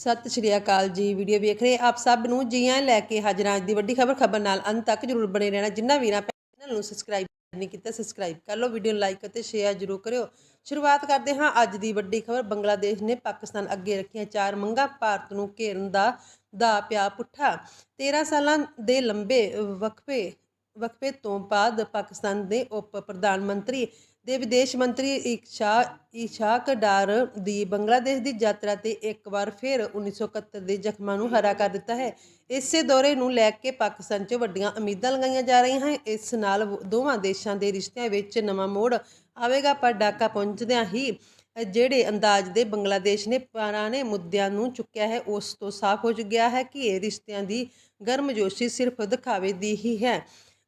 ਸਤਿ ਸ਼੍ਰੀ ਅਕਾਲ ਜੀ। ਵੀਡੀਓ ਵੇਖ ਰਹੇ ਆਪ ਸਭ ਨੂੰ ਜੀ ਆਇਆਂ ਲੈ ਕੇ ਹਾਜ਼ਰਾਂ ਅੱਜ ਦੀ ਵੱਡੀ ਖਬਰ। ਖਬਰ ਨਾਲ ਅੰਤ ਤੱਕ ਜਰੂਰ ਬਣੇ ਰਹਿਣਾ। ਜਿੰਨਾ ਵੀਰਾਂ ਚੈਨਲ ਨੂੰ ਸਬਸਕ੍ਰਾਈਬ ਨਹੀਂ ਕੀਤਾ ਸਬਸਕ੍ਰਾਈਬ ਕਰ ਲਓ। ਵੀਡੀਓ ਨੂੰ ਲਾਈਕ ਅਤੇ ਸ਼ੇਅਰ ਜਰੂਰ ਕਰਿਓ। ਸ਼ੁਰੂਆਤ ਕਰਦੇ ਹਾਂ ਅੱਜ ਦੀ ਵੱਡੀ ਖਬਰ। ਬੰਗਲਾਦੇਸ਼ ਨੇ ਪਾਕਿਸਤਾਨ ਅੱਗੇ ਰੱਖੀਆਂ ਚਾਰ ਮੰਗਾਂ। ਭਾਰਤ ਨੂੰ ਘੇਰਨ ਦਾ ਦਾ ਪਿਆ ਪੁੱਠਾ। 13 ਸਾਲਾਂ ਦੇ ਲੰਬੇ ਵਕਫੇ ਵਕਫੇ ਤੋਂ ਬਾਅਦ ਪਾਕਿਸਤਾਨ ਦੇ ਉਪ ਪ੍ਰਧਾਨ ਮੰਤਰੀ ਦੇ ਵਿਦੇਸ਼ ਮੰਤਰੀ ਇਸ਼ਾ ਇਸ਼ਾਕ ਡਾਰ ਦੀ ਬੰਗਲਾਦੇਸ਼ ਦੀ ਯਾਤਰਾ ਤੇ ਇੱਕ ਵਾਰ ਫਿਰ 1971 ਦੇ ਜ਼ਖਮਾਂ ਨੂੰ ਹਰਾ ਕਰ ਦਿੱਤਾ ਹੈ। ਇਸੇ ਦੌਰੇ ਨੂੰ ਲੈ ਕੇ ਪਾਕਿਸਤਾਨ 'ਚ ਵੱਡੀਆਂ ਉਮੀਦਾਂ ਲਗਾਈਆਂ ਜਾ ਰਹੀਆਂ ਹਨ। ਇਸ ਨਾਲ ਦੋਵਾਂ ਦੇਸ਼ਾਂ ਦੇ ਰਿਸ਼ਤਿਆਂ ਵਿੱਚ ਨਵਾਂ ਮੋੜ ਆਵੇਗਾ, ਪਰ ਡਾਕਾ ਪਹੁੰਚਦਿਆਂ ਹੀ ਜਿਹੜੇ ਅੰਦਾਜ਼ ਦੇ ਬੰਗਲਾਦੇਸ਼ ਨੇ ਪੁਰਾਣੇ ਮੁੱਦਿਆਂ ਨੂੰ ਚੁੱਕਿਆ ਹੈ, ਉਸ ਤੋਂ ਸਾਫ਼ ਹੋ ਚੁੱਕਿਆ ਹੈ ਕਿ ਇਹ ਰਿਸ਼ਤਿਆਂ ਦੀ ਗਰਮਜੋਸ਼ੀ ਸਿਰਫ ਦਿਖਾਵੇ ਦੀ ਹੀ ਹੈ।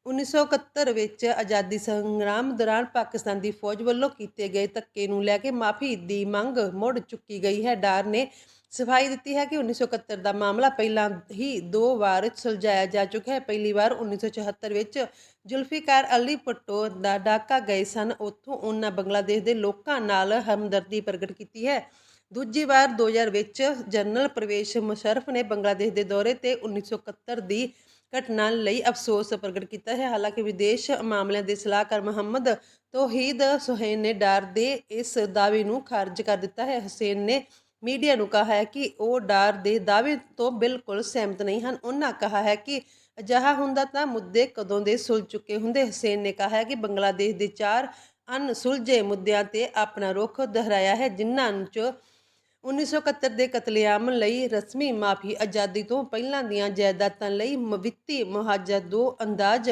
1971 ਵਿੱਚ ਆਜ਼ਾਦੀ ਸੰਗਰਾਮ ਦੌਰਾਨ ਪਾਕਿਸਤਾਨ ਦੀ ਫੌਜ ਵੱਲੋਂ ਕੀਤੇ ਗਏ ਧੱਕੇ ਨੂੰ ਲੈ ਕੇ ਮਾਫੀ ਦੀ ਮੰਗ ਮੁੜ ਚੁੱਕੀ ਗਈ ਹੈ। ਡਾਰ ਨੇ ਸਫ਼ਾਈ ਦਿੱਤੀ ਹੈ ਕਿ 1971 ਦਾ ਮਾਮਲਾ ਪਹਿਲਾਂ ਹੀ ਦੋ ਵਾਰ ਸੁਲਝਾਇਆ ਜਾ ਚੁੱਕਾ ਹੈ। ਪਹਿਲੀ ਵਾਰ 1974 ਵਿੱਚ ਜ਼ੁਲਫੀਕਾਰ ਅਲੀ ਭੁੱਟੋ ਦਾ ਡਾਕਾ ਗਏ ਸਨ। ਉੱਥੋਂ ਉਹਨਾਂ ਬੰਗਲਾਦੇਸ਼ ਦੇ ਲੋਕਾਂ ਨਾਲ ਹਮਦਰਦੀ ਪ੍ਰਗਟ ਕੀਤੀ ਹੈ। ਦੂਜੀ ਵਾਰ 2000 ਵਿੱਚ ਜਨਰਲ ਪ੍ਰਵੇਸ਼ ਮੁਸ਼ਰਫ ਨੇ ਬੰਗਲਾਦੇਸ਼ ਦੇ ਦੌਰੇ ਤੇ 1971 ਦੀ ਘਟਨਾ ਲਈ ਅਫਸੋਸ ਪ੍ਰਗਟ ਕੀਤਾ ਹੈ। ਹਾਲਾਂਕਿ ਵਿਦੇਸ਼ ਮਾਮਲਿਆਂ ਦੇ ਸਲਾਹਕਾਰ ਮੁਹੰਮਦ ਤੋਹੀਦ ਸੁਹੇਨ ਨੇ ਡਾਰ ਦੇ ਇਸ ਦਾਅਵੇ ਨੂੰ ਖਾਰਜ ਕਰ ਦਿੱਤਾ ਹੈ। ਹੁਸੈਨ ਨੇ ਮੀਡੀਆ ਨੂੰ ਕਹਾ ਹੈ ਕਿ ਉਹ ਡਾਰ ਦੇ ਦਾਅਵੇ ਤੋਂ ਬਿਲਕੁਲ ਸਹਿਮਤ ਨਹੀਂ ਹਨ। ਉਹਨਾਂ ਕਹਾ ਹੈ ਕਿ ਅਜਿਹਾ ਹੁੰਦਾ ਤਾਂ ਮੁੱਦੇ ਕਦੋਂ ਦੇ ਸੁਲਝ ਚੁੱਕੇ ਹੁੰਦੇ। ਹੁਸੈਨ ਨੇ ਕਹਾ ਹੈ ਕਿ ਬੰਗਲਾਦੇਸ਼ ਦੇ ਚਾਰ ਅਨਸੁਲਝੇ ਮੁੱਦਿਆਂ ਤੇ ਆਪਣਾ ਰੁਖ ਦੁਹਰਾਇਆ ਹੈ, ਜਿਨ੍ਹਾਂ 'ਚ 1971 ਦੇ ਕਤਲੇਆਮ ਲਈ ਰਸਮੀ ਮਾਫੀ ਆਜ਼ਾਦੀ ਤੋਂ ਪਹਿਲਾਂ ਦੀਆਂ ਜਾਇਦਾਦਾਂ ਲਈ ਮ- ਵਿੱਤੀ ਮੁਆਵਜ਼ਾ ਦੋ ਅੰਦਾਜ਼,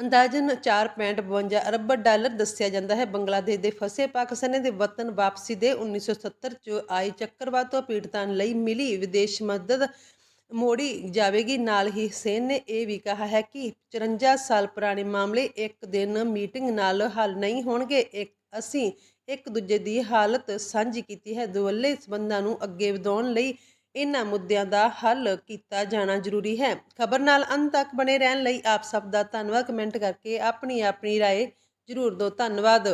ਅੰਦਾਜ਼ਨ 4.52 ਅਰਬ ਡਾਲਰ ਦੱਸਿਆ ਜਾਂਦਾ ਹੈ। ਬੰਗਲਾਦੇਸ਼ ਦੇ ਫਸੇ ਪਾਕਿਸਤਾਨੀ ਦੇ ਵਤਨ ਵਾਪਸੀ ਦੇ 1970 ਚ ਆਏ ਚੱਕਰਵਾਤ ਤੋਂ ਪੀੜਤਾਂ ਲਈ ਮਿਲੀ ਵਿਦੇਸ਼ ਮਦਦ ਮੋੜੀ ਜਾਵੇਗੀ। ਨਾਲ ਹੀ ਹੁਸੈਨ ਨੇ ਇਹ ਵੀ ਕਿਹਾ ਹੈ ਕਿ 54 ਸਾਲ ਪੁਰਾਣੇ ਮਾਮਲੇ ਇੱਕ ਦਿਨ ਮੀਟਿੰਗ ਨਾਲ ਹੱਲ ਨਹੀਂ ਹੋਣਗੇ। ਇੱਕ ਅਸੀਂ ਇੱਕ ਦੂਜੇ ਦੀ ਹਾਲਤ ਸਾਂਝੀ ਕੀਤੀ ਹੈ ਦੁਵੱਲੇ ਸਬੰਧਾਂ ਨੂੰ ਅੱਗੇ ਵਧਾਉਣ ਲਈ ਇਹਨਾਂ ਮੁੱਦਿਆਂ ਦਾ ਹੱਲ ਕੀਤਾ ਜਾਣਾ ਜ਼ਰੂਰੀ ਹੈ ਖਬਰ ਨਾਲ ਅੰਤ ਤੱਕ ਬਣੇ ਰਹਿਣ ਲਈ ਆਪ ਸਭ ਦਾ ਧੰਨਵਾਦ ਕਮੈਂਟ ਕਰਕੇ ਆਪਣੀ ਆਪਣੀ رائے ਜ਼ਰੂਰ ਦਿਓ ਧੰਨਵਾਦ